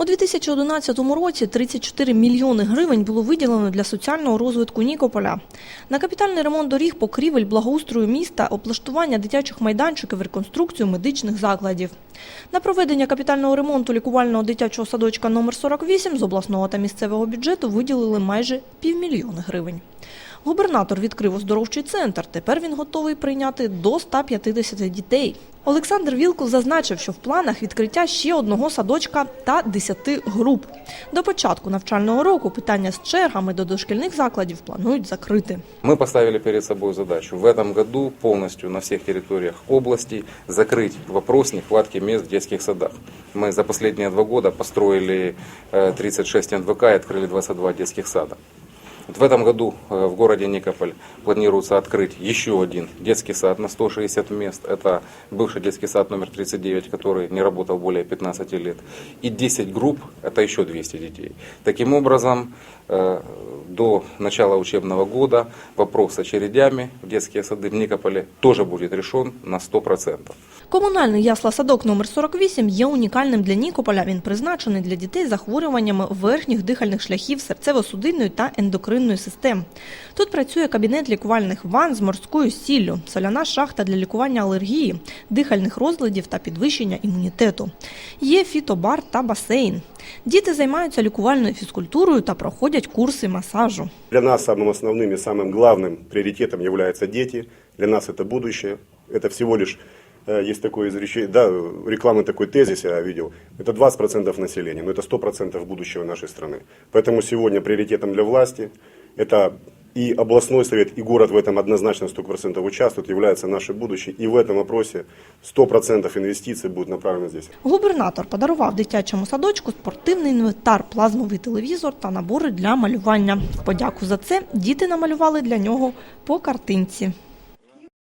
У 2011 році 34 мільйони гривень було виділено для соціального розвитку Нікополя. На капітальний ремонт доріг, покрівель, благоустрою міста, облаштування дитячих майданчиків, реконструкцію медичних закладів. На проведення капітального ремонту лікувального дитячого садочка номер 48 з обласного та місцевого бюджету виділили майже півмільйона гривень. Губернатор відкрив оздоровчий центр. Тепер він готовий прийняти до 150 дітей. Олександр Вілкул зазначив, що в планах відкриття ще одного садочка та 10 груп. До початку навчального року питання з чергами до дошкільних закладів планують закрити. Мы поставили перед собой задачу в этом году полностью на всех территориях области закрыть вопрос нехватки мест в детских садах. Мы за последние два года построили э, 36 НВК и открыли 22 детских сада. Вот в этом году э, в городе Никополь планируется открыть еще один детский сад на 160 мест. Это бывший детский сад номер 39, который не работал более 15 лет. И 10 групп, это еще 200 детей. Таким образом, э, до начала учебного года вопрос с очередями в детские сады в Никополе тоже будет решен на 100%. Комунальний ясла-садок номер 48 є унікальним для Нікополя. Він призначений для дітей з захворюваннями верхніх дихальних шляхів серцево-судинної та ендокринної систем. Тут працює кабінет лікувальних ванн з морською сіллю, соляна шахта для лікування алергії, дихальних розладів та підвищення імунітету. Є фітобар та басейн. Діти займаються лікувальною фізкультурою та проходять курси масажу. Для нас самым основным и самым главным приоритетом являются дети. Для нас это будущее. Это всего лишь, э, есть такое изречение, да, рекламы такой тезис я видел, это 20% населения, но это 100% будущего нашей страны. Поэтому сегодня приоритетом для власти это и областной совет, и город в этом однозначно 100% участвуют, является наше будущее. И в этом вопросе 100% инвестиций будут направлены здесь. Губернатор подарував дитячому садочку спортивний інвентар, плазмовий телевізор та набори для малювання. В подяку за це діти намалювали для нього по картинці.